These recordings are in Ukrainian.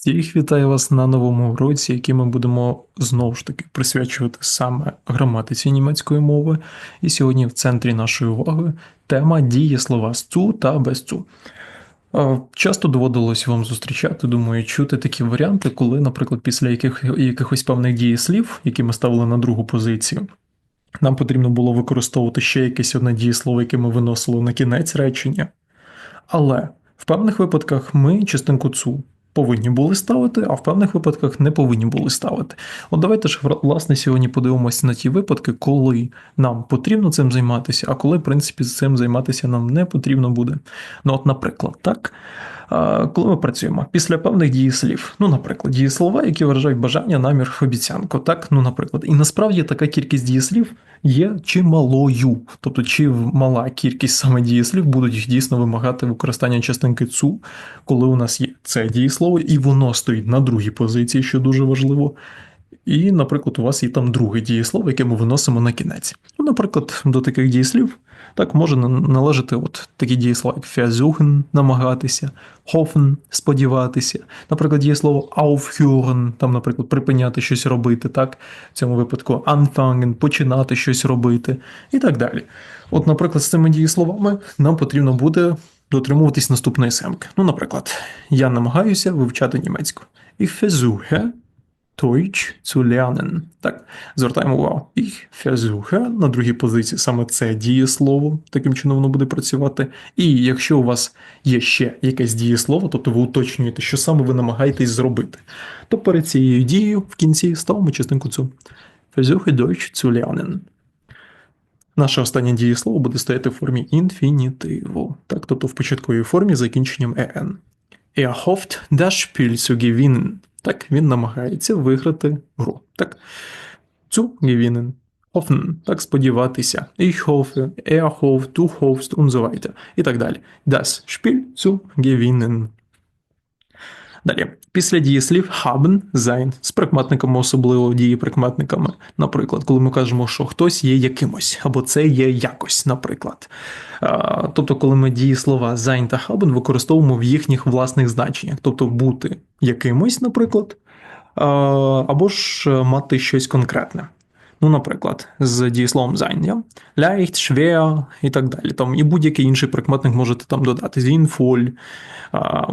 Всіх вітаю вас на новому уроці, який ми будемо знову ж таки присвячувати саме граматиці німецької мови. І сьогодні в центрі нашої уваги тема дієслова з цу та без. Е, Часто доводилось вам зустрічати, думаю, чути такі варіанти, коли, наприклад, після яких, якихось певних дієслів, які ми ставили на другу позицію, нам потрібно було використовувати ще якесь одне дієслово, яке ми виносили на кінець речення. Але в певних випадках ми частинку цу повинні були ставити, а в певних випадках не повинні були ставити. От давайте ж власне сьогодні подивимося на ті випадки, коли нам потрібно цим займатися, а коли, в принципі, цим займатися нам не потрібно буде. Ну, от, наприклад, так. Коли ми працюємо? Після певних дієслів, ну, наприклад, дієслова, які виражають бажання, намір, обіцянку, так, ну, наприклад, і насправді така кількість дієслів є чималою, тобто чи мала кількість саме дієслів будуть дійсно вимагати використання частинки цу, коли у нас є це дієслово, і воно стоїть на другій позиції, що дуже важливо. І, наприклад, у вас є там друге дієслово, яке ми виносимо на кінець. Ну, наприклад, до таких дієслів так може належати от такі дієслова, як versuchen – намагатися, hoffen – сподіватися. Наприклад, дієслово aufhören, там, наприклад, припиняти щось робити, так? В цьому випадку anfangen – починати щось робити і так далі. От, наприклад, з цими дієсловами нам потрібно буде дотримуватись наступної семки. Ну, наприклад, я намагаюся вивчати німецьку. Ich versuche Deutsch zu lernen. Так, звертаємо увагу. Ich versuche на другій позиції саме це дієслово, таким чином воно буде працювати. І якщо у вас є ще якесь дієслово, тобто ви уточнюєте, що саме ви намагаєтесь зробити, то перед цією дією в кінці ставимо частинку цю. Versuche Deutsch zu lernen. Наше останнє дієслово буде стояти в формі інфінітиву, так, тобто в початковій формі закінченням «en». Er hofft, das Spiel zu gewinnen. Так, він намагається виграти гру. Так. Gewinnen. Hoffen, так, сподіватися. Er. І так далі. Zu gewinnen. Далі, після дієслів haben, sein, з прикметниками, особливо дієприкметниками. Наприклад, коли ми кажемо, що хтось є якимось, або це є якось, наприклад. Тобто, коли ми дієслова sein та haben використовуємо в їхніх власних значеннях, тобто бути якимось, наприклад, або ж е, мати щось конкретне. Ну, наприклад, з дієсловом ja? leicht, schwer і так далі. Там і будь-який інший прикметник можете там додати а,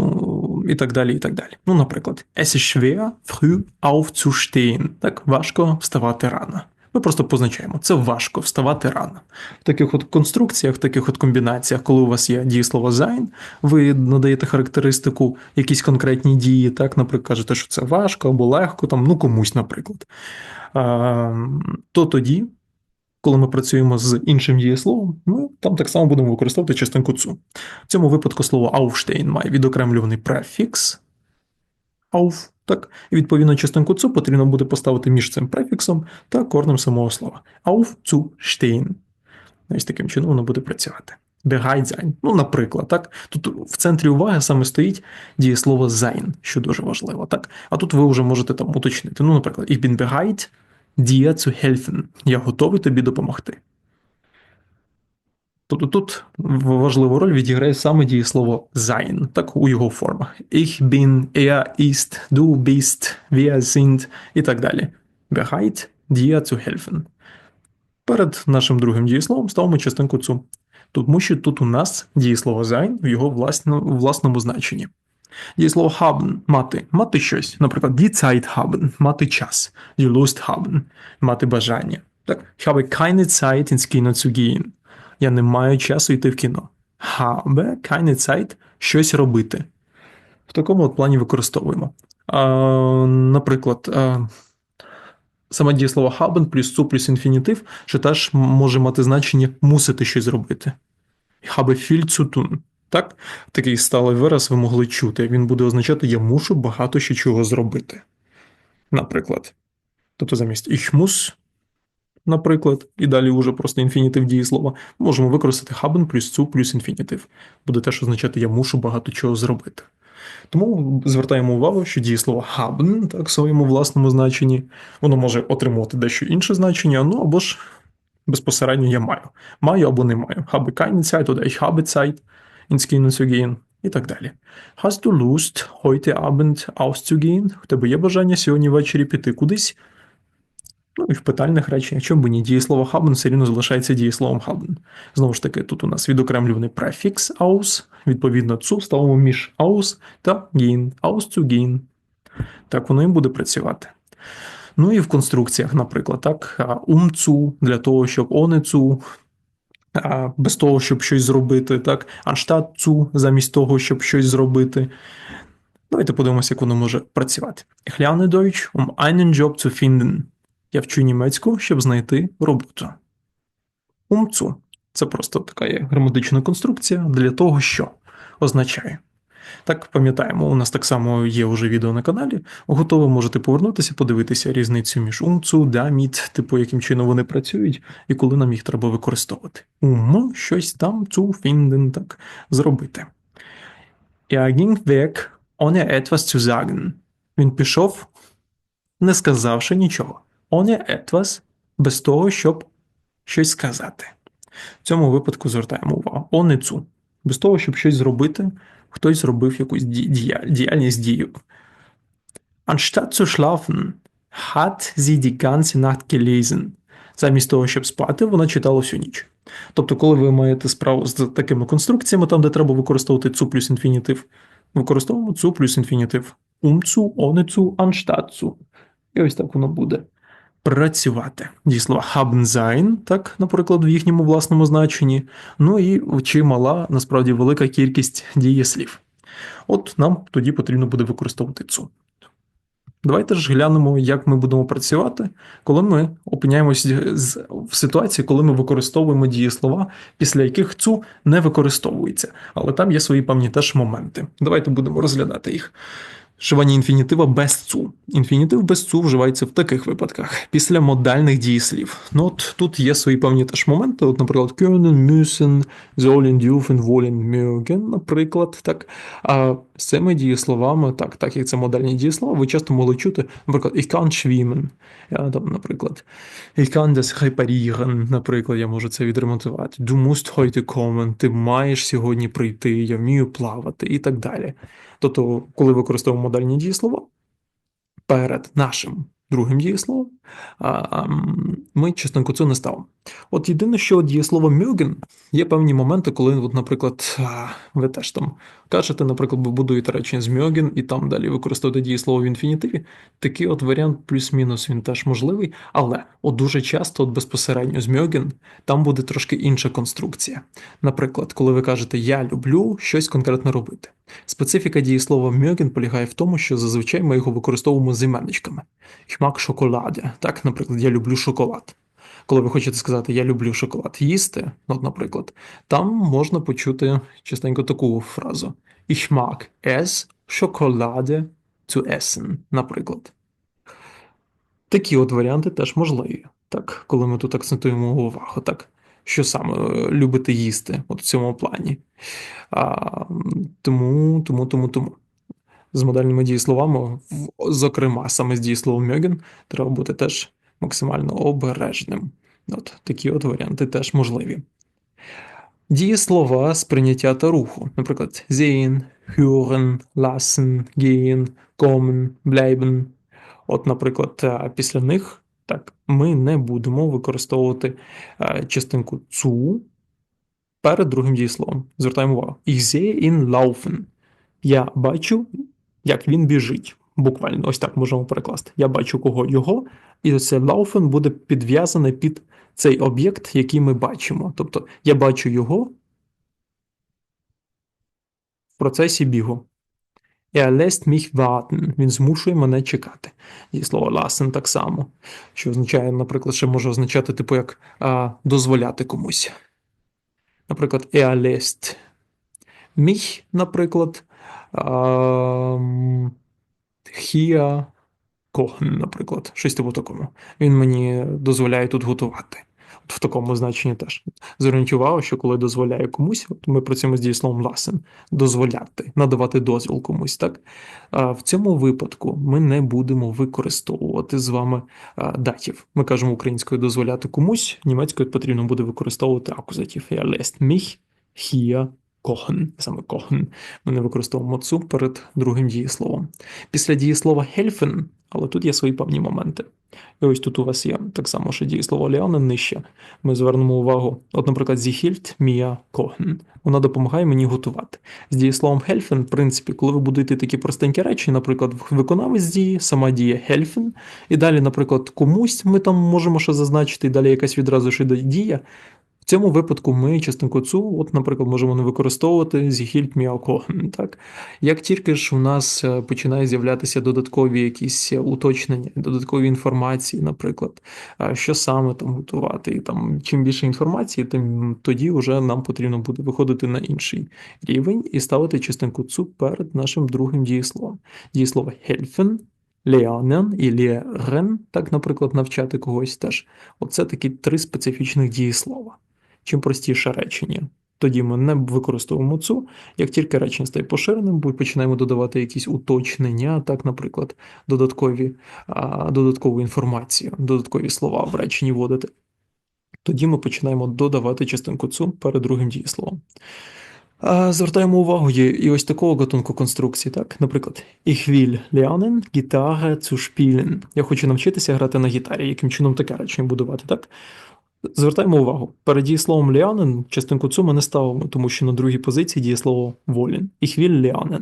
і так далі, і так далі. Ну, наприклад, es ist schwer, früh aufzustehen. Так, важко вставати рано. Ми просто позначаємо, це важко вставати рано. В таких от конструкціях, в таких от комбінаціях, коли у вас є дієслово sein, ви надаєте характеристику якісь конкретні дії, так, наприклад, кажете, що це важко або легко, там, ну комусь, наприклад. То тоді, коли ми працюємо з іншим дієсловом, ми там так само будемо використовувати частинку цу. В цьому випадку слово aufstehen має відокремлюваний префікс auf, так, і відповідно частинку цу потрібно буде поставити між цим префіксом та корнем самого слова. Auf. Ось таким чином воно буде працювати. Sein. Ну, наприклад, так. Тут в центрі уваги саме стоїть дієслово sein, що дуже важливо, так. А тут ви вже можете там уточнити. Ну, наприклад, ich bin bereit, dir zu helfen. Я готовий тобі допомогти. Тобто тут важливу роль відіграє саме дієслово sein, так у його формах. Ich bin, er ist, du bist, wir sind і так далі. Bereit, dir zu helfen. Перед нашим другим дієсловом ставимо частинку цу. Тому що тут у нас дієслово sein в його власно, власному значенні. Дієслово haben – мати, мати щось. Наприклад, die Zeit haben – мати час, die Lust haben – мати бажання. Так? Ich habe keine Zeit ins Kino zu gehen. Я не маю часу йти в кіно. Habe keine Zeit – щось робити. В такому от плані використовуємо. А, наприклад, а, саме дієслово haben плюс цу плюс інфінітив, що теж може мати значення мусити щось зробити. Habe viel zu tun. Так? Такий сталий вираз ви могли чути. Він буде означати я мушу багато ще чого зробити. Наприклад. Тобто замість ich muss, наприклад, і далі вже просто інфінітив дієслова, можемо використати haben плюс цу плюс інфінітив. Буде теж означати я мушу багато чого зробити. Тому звертаємо увагу, що дієслово haben, так, в своєму власному значенні, воно може отримувати дещо інше значення, ну або ж безпосередньо я маю. Маю або не маю. Habe keine Zeit oder ich habe Zeit ins Kino zu gehen. і так далі. Hast du Lust, heute Abend auszugehen? У тебе є бажання сьогодні ввечері піти кудись? Ну і в питальних реченнях, чому б ні, дієслово haben все рівно залишається дієсловом haben. Знову ж таки, тут у нас відокремлюваний префікс aus, відповідно, цу ставимо між aus та gehen, auszugehen. Так воно і буде працювати. Ну і в конструкціях, наприклад, так, умцу для того, щоб онецу, без того, щоб щось зробити, так, анштат цу замість того, щоб щось зробити. Давайте подивимося, як воно може працювати. Ich lerne Deutsch, um einen Job zu finden. Я вчу німецьку, щоб знайти роботу. Умцу. Це просто така є граматична конструкція для того, що означає. Так, пам'ятаємо, у нас так само є вже відео на каналі. Готово можете повернутися, подивитися різницю між умцу, даміт, типу, яким чином вони працюють, і коли нам їх треба використовувати. Ум, щось там, цу, фінден, так, зробити. Er weg, ohne etwas zu sagen. Він пішов, не сказавши нічого. Ohne etwas, без того, щоб щось сказати. В цьому випадку звертаємо увагу. Ohne zu. Без того, щоб щось зробити, хтось зробив якусь діяльність дію. Anstatt zu schlafen, hat sie die ganze Nacht gelesen. Замість того, щоб спати, вона читала всю ніч. Тобто, коли ви маєте справу з такими конструкціями, там, де треба використовувати цу плюс інфінітив, використовуємо цу плюс інфінітив. Умцу, онецу, анштатцу. І ось так воно буде працювати. Дієслова haben sein, так, наприклад, в їхньому власному значенні. Ну і чимала, насправді, велика кількість дієслів. От нам тоді потрібно буде використовувати цу. Давайте ж глянемо, як ми будемо працювати, коли ми опиняємося в ситуації, коли ми використовуємо дієслова, після яких цу не використовується. Але там є свої певні теж моменти. Давайте будемо розглядати їх. Вживання інфінітива без цу. Інфінітив без цу вживається в таких випадках після модальних дієслів. Ну от тут є свої певні теж моменти. От, наприклад, können, müssen, sollen, dürfen, wollen, mögen, наприклад, так. А з цими дієсловами, так, так як це модальні дієслова, ви часто могли чути, наприклад, ich kann schwimmen, я, там, наприклад, ich kann das reparieren, наприклад, я можу це відремонтувати. Du musst heute kommen, ти маєш сьогодні прийти, я вмію плавати і так далі. Тобто, коли використовуємо модальні дієслова перед нашим другим дієсловом, ми частинку цю не ставимо. От єдине, що дієслово мюген є певні моменти, коли, от, наприклад, ви теж там кажете, наприклад, ви будуєте речення з мюген і там далі використовуєте дієслово в інфінітиві. Такий от варіант плюс-мінус він теж можливий, але от дуже часто, от безпосередньо з мюген, там буде трошки інша конструкція. Наприклад, коли ви кажете Я люблю щось конкретно робити. Специфіка дієслова мюген полягає в тому, що зазвичай ми його використовуємо з іменничками. Ich mag шоколадя. Так, наприклад, я люблю шоколад. Коли ви хочете сказати Я люблю шоколад їсти, от, наприклад, там можна почути частенько таку фразу Ich mag es Schokolade zu essen, наприклад. Такі от варіанти теж можливі, так, коли ми тут акцентуємо увагу, так, що саме любите їсти от в цьому плані. А, Тому, тому, тому, тому з модальними дієсловами, зокрема, саме з дієсловом мьоген, треба бути теж максимально обережним. От Такі от варіанти теж можливі. Дієслова сприйняття та руху, наприклад, sehen, hören, lassen, gehen, kommen, bleiben. От, наприклад, е, після них так, ми не будемо використовувати е, частинку цу перед другим дієсловом. Звертаємо увагу. Ich sehe ihn laufen. Я бачу як він біжить. Буквально ось так можемо перекласти. Я бачу кого його, і це лауфен буде підв'язане під цей об'єкт, який ми бачимо. Тобто я бачу його в процесі бігу. Er lässt mich warten. Він змушує мене чекати. І слово lassen так само, що означає, наприклад, ще може означати, типу, як а, дозволяти комусь. Наприклад, er lässt mich, наприклад, Хія Когн, наприклад, щось типу такому. Він мені дозволяє тут готувати. От В такому значенні теж. Увагу, що коли дозволяє комусь, от ми працюємо з дієсловом ласен, дозволяти, надавати дозвіл комусь. так? А В цьому випадку ми не будемо використовувати з вами датів. Ми кажемо українською дозволяти комусь, німецькою потрібно буде використовувати акузатив. Я lässt mich hier kochen, саме kochen, ми не використовуємо цу перед другим дієсловом. Після дієслова helfen, але тут є свої певні моменти. І ось тут у вас є так само, що дієслово lernen нижче. Ми звернемо увагу, от, наприклад, sie hilft mir kochen. Вона допомагає мені готувати. З дієсловом helfen, в принципі, коли ви будуєте такі простенькі речі, наприклад, виконавець дії, сама дія helfen, і далі, наприклад, комусь ми там можемо ще зазначити, і далі якась відразу іде дія. В цьому випадку ми частинку цу, от, наприклад, можемо не використовувати зіхільт міалкоген. Так? Як тільки ж у нас е, починає з'являтися додаткові якісь уточнення, додаткові інформації, наприклад, що саме там готувати, і там чим більше інформації, тим тоді вже нам потрібно буде виходити на інший рівень і ставити частинку цу перед нашим другим дієсловом. Дієслово helfen, lernen і lernen, так, наприклад, навчати когось теж. Оце такі три специфічних дієслова чим простіше речення. Тоді ми не використовуємо цю, як тільки речення стає поширеним, починаємо додавати якісь уточнення, так, наприклад, додаткові, а, додаткову інформацію, додаткові слова в реченні вводити. Тоді ми починаємо додавати частинку цу перед другим дієсловом. Звертаємо увагу, є і ось такого гатунку конструкції, так, наприклад, Ich will lernen, Gitarre zu spielen. Я хочу навчитися грати на гітарі, яким чином таке речення будувати, так? Звертаємо увагу, перед дієсловом ліанен частинку цю ми не ставимо, тому що на другій позиції дієслово волін. Ich will lernen.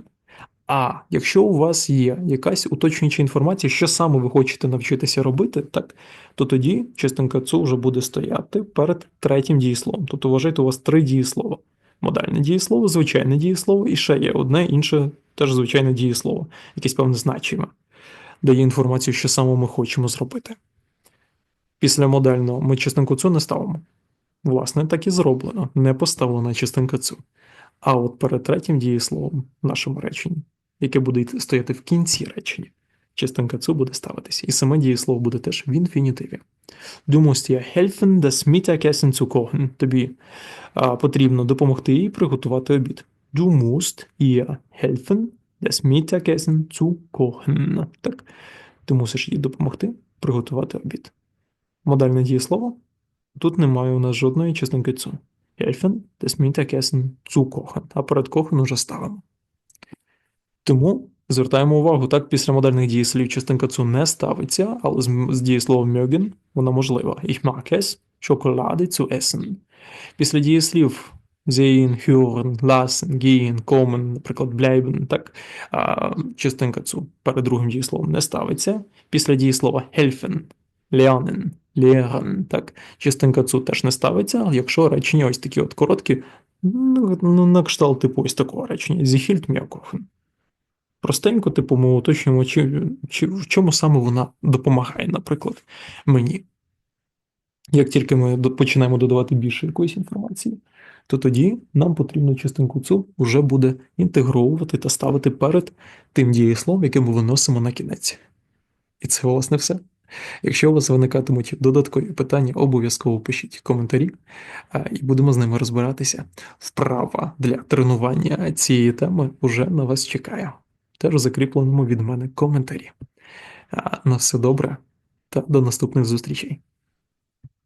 А якщо у вас є якась уточнююча інформація, що саме ви хочете навчитися робити, так, то тоді частинка цу вже буде стояти перед третім дієсловом. Тобто вважайте, у вас три дієслова. Модальне дієслово, звичайне дієслово, і ще є одне інше, теж звичайне дієслово, якесь певне значиме, дає інформацію, що саме ми хочемо зробити. Після модельного ми частинку цю не ставимо. Власне, так і зроблено, не поставлена частинка цю. А от перед третім дієсловом в нашому реченні, яке буде стояти в кінці речення, частинка цю буде ставитися. І саме дієслово буде теж в інфінітиві. Du musst helfen, das Mittagessen zu kochen. Тобі а, потрібно допомогти їй приготувати обід. Du musst ihr helfen, das Mittagessen zu kochen. Так, ти мусиш їй допомогти приготувати обід модальне дієслово. Тут немає у нас жодної частинки цу. Helfen, das Mittagessen zu kochen, а перед kochen уже ставимо. Тому звертаємо увагу, так, після модальних дієслів частинка цу не ставиться, але з, з дієсловом mögen вона можлива. Ich mag es, Schokolade zu essen. Після дієслів sehen, hören, lassen, gehen, kommen, наприклад, bleiben, так, а, частинка цу перед другим дієсловом не ставиться. Після дієслова helfen, lernen, Лєган, так, частинка цу теж не ставиться, якщо речення ось такі от короткі, ну, ну на кшталт типу ось такого речення. Зіхільт м'якохен. Простенько, типу, ми уточнюємо, чи, чи в чому саме вона допомагає, наприклад, мені. Як тільки ми починаємо додавати більше якоїсь інформації, то тоді нам потрібно частинку цю вже буде інтегровувати та ставити перед тим дієсловом, яке ми виносимо на кінець. І це, власне, все. Якщо у вас виникатимуть додаткові питання, обов'язково пишіть коментарі, і будемо з ними розбиратися. Вправа для тренування цієї теми вже на вас чекає. Теж закріпленому від мене коментарі. На все добре та до наступних зустрічей.